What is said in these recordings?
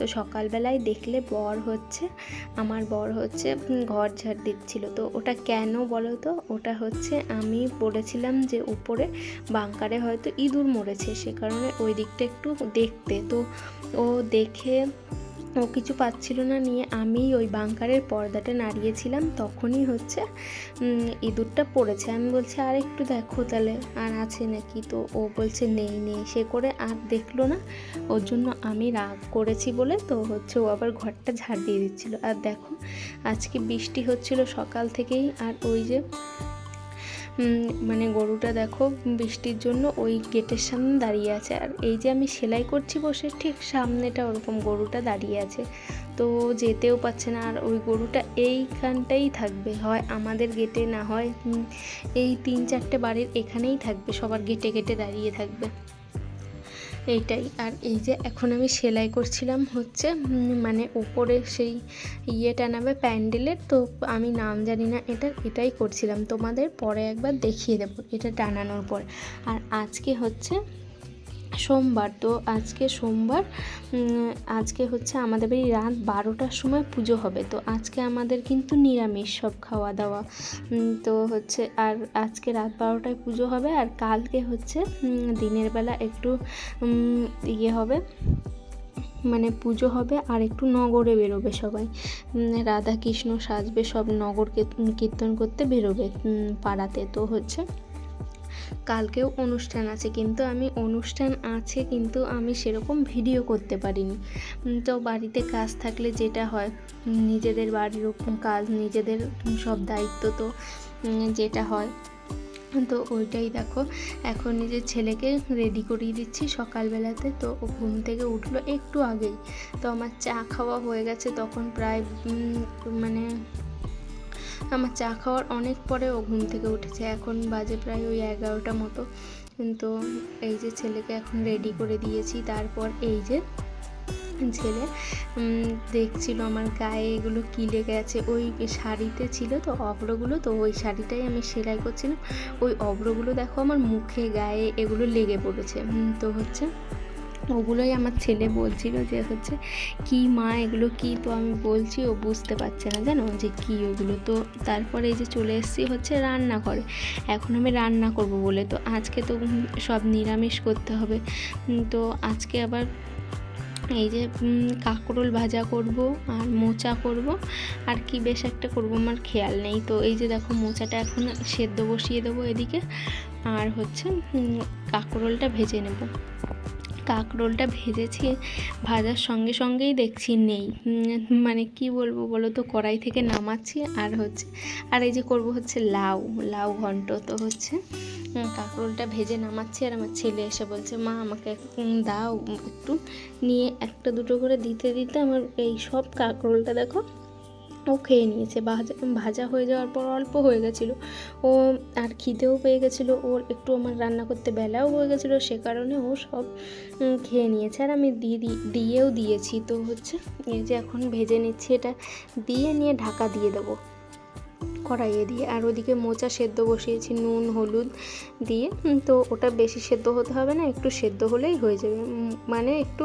তো সকালবেলায় দেখলে বর হচ্ছে, আমার বর হচ্ছে ঘর ঝাড় দিচ্ছিল। তো ওটা কেন বলো তো? ওটা হচ্ছে আমি বলেছিলাম যে উপরে বাংকারে হয়তো ইঁদুর মরেছে, সে কারণে ওই দিকটা একটু দেখতে। তো ও দেখে ও কিছু পাচ্ছিল না নিয়ে আমি ওই বাংকারের পর্দাটা নাড়িয়েছিলাম, তখনই হচ্ছে ইঁদুরটা পড়েছে। আমি বলছি, আর একটু দেখো তাহলে, আর আছে নাকি? তো ও বলছে, নেই নেই। সে করে আর দেখল না। ওর জন্য আমি রাগ করেছি বলে তো হচ্ছে ও আবার ঘরটা ঝাড় দিয়ে দিচ্ছিল। আর দেখো, আজকে বৃষ্টি হচ্ছিল সকাল থেকেই, আর ওই যে মানে গরুটা দেখো বৃষ্টির জন্য ওই গেটের সামনে দাঁড়িয়ে আছে। আর এই যে আমি সেলাই করছি বসে, ঠিক সামনেটা ওরকম গরুটা দাঁড়িয়ে আছে। তো যেতেও পাচ্ছে না আর ওই গরুটা এইখানটাই থাকবে। হয় আমাদের গেটে না হয় এই তিন চারটে বাড়ির এখানেই থাকবে, সবার গেটে গেটে দাঁড়িয়ে থাকবে। এইটাই। আর এই যে এখন আমি সেলাই করছিলাম হচ্ছে মানে উপরে সেই ইয়ে টানাবে প্যান্ডেলের, তো আমি নাম জানি না এটা, এটাই করছিলাম। তোমাদের পরে একবার দেখিয়ে দেবো এটা টানানোর পর। আর আজকে হচ্ছে সোমবার। তো আজকে সোমবার আজকে হচ্ছে আমাদের বাড়ি রাত বারোটার সময় পুজো হবে। তো আজকে আমাদের কিন্তু নিরামিষ সব খাওয়া দাওয়া তো হচ্ছে আর আজকে রাত বারোটায় পুজো হবে আর কালকে হচ্ছে দিনের বেলা একটু ইয়ে হবে মানে পুজো হবে আর একটু নগরে বেরোবে সবাই। রাধা কৃষ্ণ সাজবে সব নগর কীর্তন করতে বেরোবে পাড়াতে। তো হচ্ছে কালকেও অনুষ্ঠান আছে, কিন্তু আমি অনুষ্ঠান আছে, কিন্তু আমি সেরকম ভিডিও করতে পারিনি। তো বাড়িতে কাজ থাকলে যেটা হয় নিজেদের বাড়ির কাজ, নিজেদের সব দায়িত্ব তো যেটা হয়। তো ওইটাই দেখো, এখন নিজের ছেলেকে রেডি করিয়ে দিচ্ছি সকালবেলাতে, তো ও ঘুম থেকে উঠল একটু আগেই। তো আমার চা খাওয়া হয়ে গেছে, তখন প্রায় মানে আমার চা খাওয়ার অনেক পরে ও ঘুম থেকে উঠেছে। এখন বাজে প্রায় ওই এগারোটা মতো। কিন্তু এই যে ছেলেকে এখন রেডি করে দিয়েছি। তারপর এই যে ছেলে দেখছিল আমার গায়ে এগুলো কিলে গেছে ওই শাড়িতে ছিল তো অব্রগুলো তো ওই শাড়িটাই আমি সেলাই করছিলাম। ওই অব্রগুলো দেখো আমার মুখে, গায়ে এগুলো লেগে পড়েছে। তো হচ্ছে ওগুলোই আমার ছেলে বলছিল যে হচ্ছে, কি মা, এগুলো কি? তো আমি বলছি, ও বুঝতে পারছে না, জানো? যে কি ওগুলো? তো তারপরে এই যে চলে এসেছি হচ্ছে রান্না করে এখন আমি রান্না করব বলে। তো আজকে তো সব নিরামিষ করতে হবে। তো আজকে আবার এই যে কাঁকরোল ভাজা করব আর মোচা করব। আর কি বেশ একটা করব আমার খেয়াল নেই। তো এই যে দেখো, মোচাটা এখন সেদ্ধ বসিয়ে দেবো এদিকে। আর হচ্ছে কাঁকরোলটা ভেজে নেব। কাঁকরোলটা ভেজেছি, ভাজার সঙ্গে সঙ্গেই দেখছি নেই। মানে কি বলব বলো তো, কড়াই থেকে নামাচ্ছি আর হচ্ছে, আর এই যে করব হচ্ছে লাউ লাউ ঘন্ট তো হচ্ছে। কাঁকরোলটা ভেজে নামাচ্ছি আর আমার ছেলে এসে বলছে, মা, আমাকে দাও একটু, নিয়ে একটা দুটো করে দিতে দিতে আমার এই সব কাঁকরোলটা দেখো ও খেয়ে নিয়েছে। ভাজা ভাজা হয়ে যাওয়ার পর অল্প হয়ে গেছিল। ও আর খিদেও পেয়ে গেছিল। ওর একটু আমার রান্না করতে বেলাও হয়ে গেছিল। সে কারণে ও সব খেয়ে নিয়েছে। আর আমি দিয়ে দিয়েও দিয়েছি। তো হচ্ছে এই যে এখন ভেজে নিচ্ছি এটা। দিয়ে নিয়ে ঢাকা দিয়ে দেবো। কড়াইয়ে দিয়ে। আর ওদিকে মোচা সেদ্ধ বসিয়েছি, নুন, হলুদ দিয়ে। তো ওটা বেশি সেদ্ধ হতে হবে না। একটু সেদ্ধ হলেই হয়ে যাবে। মানে একটু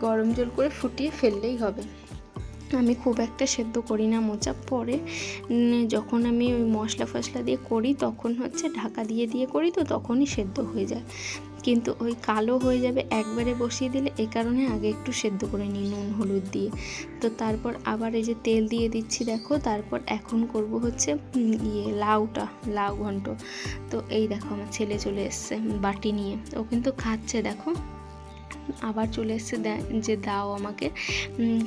গরম জল করে ফুটিয়ে ফেললেই হবে। আমি খুব একটা সেদ্ধ করি না মোচা। পরে যখন আমি ওই মশলা ফসলা দিয়ে করি, তখন হচ্ছে ঢাকা দিয়ে দিয়ে করি তো তখনই সেদ্ধ হয়ে যায়। কিন্তু ওই কালো হয়ে যাবে একবারে বসিয়ে দিলে, এ কারণে আগে একটু সেদ্ধ করে নিই নুন, হলুদ দিয়ে। তো তারপর আবার এই যে তেল দিয়ে দিচ্ছি, দেখো, তারপর এখন করব হচ্ছে ইয়ে লাউটা, লাউ ঘন্ট। তো এই দেখো আমার ছেলে চলে এসছে বাটি নিয়ে। ও কিন্তু খাচ্ছে, দেখো। আবার চলে এসছে যে দাও আমাকে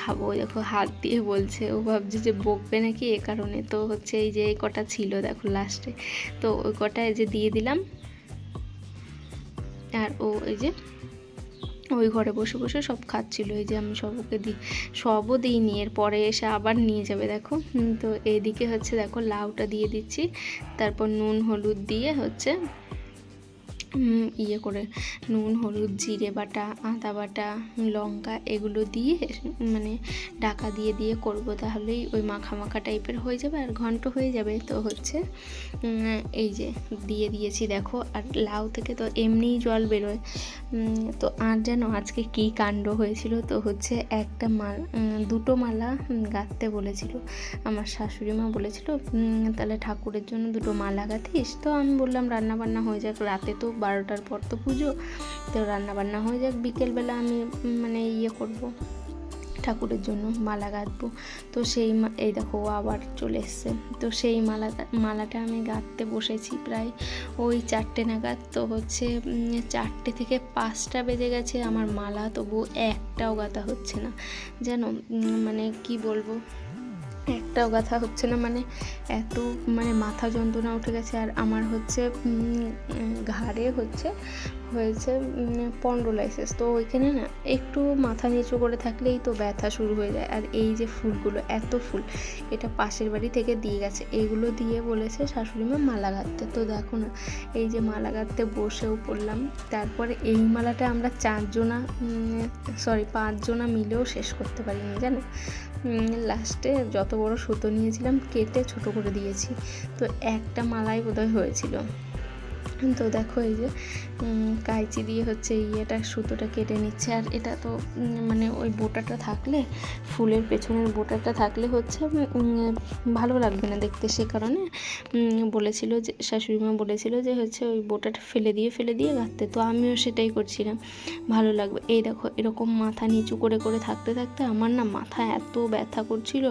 খাব। দেখো হাত দিয়ে বলছে, ও ভাবছে যে বকবে নাকি এ কারণে। তো হচ্ছে এই যে এই কটা ছিল দেখো লাস্টে তো ওই কটা যে দিয়ে দিলাম। আর ও এই যে ওই ঘরে বসে বসে সব খাচ্ছিল। এই যে আমি সবকে দিই সবও দিইনি। এর পরে এসে আবার নিয়ে যাবে দেখো। তো এইদিকে হচ্ছে দেখো লাউটা দিয়ে দিচ্ছি। তারপর নুন, হলুদ দিয়ে হচ্ছে ইয়ে করে নুন, হলুদ, জিরে বাটা, আদা বাটা, লঙ্কা এগুলো দিয়ে মানে ডাকা দিয়ে দিয়ে করব তাহলেই ওই মাখা মাখা টাইপের হয়ে যাবে আর ঘন্ট হয়ে যাবে তো হচ্ছে এই যে দিয়ে দিয়েছি দেখো আর লাউ থেকে তো এমনিই জল বেরোয় তো আর যেন আজকে কি কাণ্ড হয়েছিল তো হচ্ছে একটা মাল দুটো মালা গাঁথতে বলেছিল, আমার শাশুড়ি মা বলেছিল তাহলে ঠাকুরের জন্য দুটো মালা গাঁথিস, তো আমি বললাম রান্না বান্না হয়ে যাক, রাতে তো বারোটার পর তো পুজো, তো রান্না বান্না হয়ে যাক। বিকেলবেলা আমি মানে ইয়ে করব, ঠাকুরের জন্য মালা গাঁথবো। তো সেই এই দেখো আবার চলে এসছে। তো সেই মালাটা মালাটা আমি গাঁথতে বসেছি প্রায় ওই চারটে নাগাদ। তো হচ্ছে চারটে থেকে পাঁচটা বেজে গেছে আমার মালা তবু একটাও গাঁথা হচ্ছে না। যেন মানে কি বলব? একটাও কথা হচ্ছে না মানে এত মানে মাথা যন্ত্রণা উঠে গেছে। আর আমার হচ্ছে ঘাড়ে হচ্ছে হয়েছে পন্ডোলাইসিস। তো ওইখানে না একটু মাথা নিচু করে থাকলেই তো ব্যথা শুরু হয়ে যায়। আর এই যে ফুলগুলো, এত ফুল, এটা পাশের বাড়ি থেকে দিয়ে গেছে। এইগুলো দিয়ে বলেছে শাশুড়ি মা মালা গাঁথতে। তো দেখো না, এই যে মালা গাঁথতে বসেও পড়লাম। তারপরে এই মালাটা আমরা চারজনা সরি পাঁচজনা মিলেও শেষ করতে পারিনি, জানো? লাস্টে যত বড় সুতো নিয়েছিলাম, কেটে ছোট করে দিয়েছি। তো একটা মালাই বোধহয় হয়েছিল। তো দেখো এই যে কাঁচি দিয়ে হচ্ছে ইয়েটা, সুতোটা কেটে নিচ্ছে। আর এটা তো মানে ওই বোটাটা থাকলে, ফুলের পেছনের বোটাটা থাকলে হচ্ছে ভালো লাগবে না দেখতে সে কারণে। বলেছিল যে শাশুড়ি মা বলেছিল যে হচ্ছে ওই বোটাটা ফেলে দিয়ে ফেলে দিয়ে গাঁথতে। তো আমিও সেটাই করছিলাম। ভালো লাগবে। এই দেখো, এরকম মাথা নিচু করে করে থাকতে থাকতে আমার না মাথা এত ব্যথা করছিল।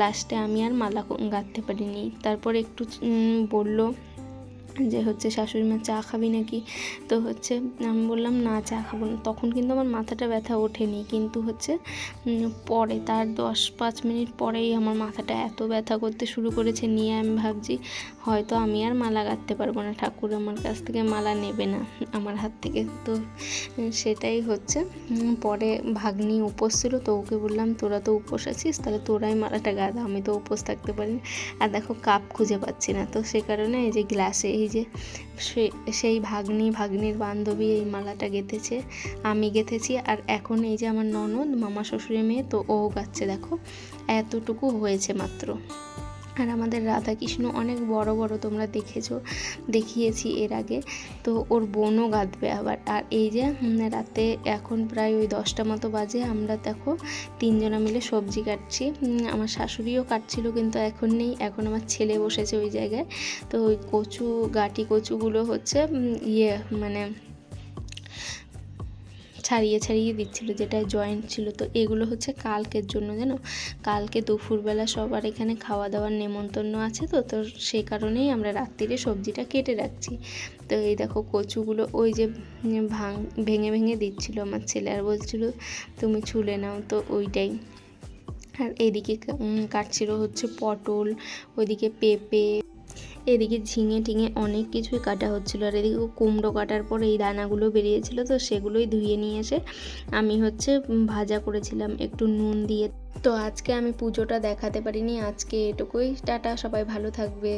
লাস্টে আমি আর মালা গাঁথতে পারিনি। তারপর একটু বলল যে হচ্ছে শাশুড়ি মা চা খাবি নাকি? তো হচ্ছে আমি বললাম, না, চা খাব না। তখন কিন্তু আমার মাথাটা ব্যথা ওঠেনি। কিন্তু হচ্ছে পরে তার দশ পাঁচ মিনিট পরেই আমার মাথাটা এত ব্যথা করতে শুরু করেছে নিয়ে আমি ভাবছি হয়তো আমি আর মালা গাঁথতে পারব না। ঠাকুর আমার কাছ থেকে মালা নেবে না। আমার হাত থেকে তো সেটাই হচ্ছে। পরে ভাগ্নি উপোস ছিল, তো ওকে বললাম, তোরা তো উপোস আছিস, তাহলে তোরাই মালাটা গাঁদা আমি তো উপোস থাকতে পারি। আর দেখো, কাপ খুঁজে পাচ্ছি না। তো সে কারণে এই যে গ্লাসে, এই যে সেই ভাগ্নি, ভাগ্নির বান্ধবী এই মালাটা গেঁথেছে। আমি গেঁথেছি, আর এখন এই যে আমার ননদ, মামা, শ্বশুরের মেয়ে, তো ও গাচ্ছে। দেখো, এতটুকু হয়েছে মাত্র। আর আমাদের রাধাকৃষ্ণ অনেক বড় বড় তোমরা দেখেছ, দেখিয়েছি এর আগে। তো ওর বোনও গাঁথবে আবার। আর এই যে রাতে এখন প্রায় ওই দশটা মতো বাজে, আমরা দেখো তিনজনা মিলে সবজি কাটছি। আমার শাশুড়িও কাটছিল কিন্তু এখন নেই, এখন আমার ছেলে বসেছে ওই জায়গায়। তো ওই কচু, গাটি কচুগুলো হচ্ছে ইয়ে মানে ছাড়িয়ে ছাড়িয়ে দিচ্ছিল, যেটা জয়েন্ট ছিল। তো এগুলো হচ্ছে কালকের জন্য, জানো? কালকে দুপুরবেলা সবার এখানে খাওয়া দাওয়ার নেমন্তন্ন আছে তো তো সেই কারণেই আমরা রাত্রিরে সবজিটা কেটে রাখছি। তো এই দেখো কচুগুলো ওই যে ভাঙ, ভেঙে ভেঙে দিচ্ছিল আমার ছেলে আর বলছিল, তুমি ছুলে নাও। তো ওইটাই। আর এদিকে কাটছিল হচ্ছে পটল, ওইদিকে পেঁপে। এদিকে ঝিঙে টিঙে অনেক কিছুই কাটা হচ্ছিল আর এদিকে কুমড়ো কাটার পর এই দানাগুলো বেরিয়েছিল, তো সেগুলোই ধুয়ে নিয়ে এসে আমি হচ্ছে ভাজা করেছিলাম একটু নুন দিয়ে। তো আজকে আমি পুজোটা দেখাতে পারিনি, আজকে এটুকুই। টাটা, সবাই ভালো থাকবে।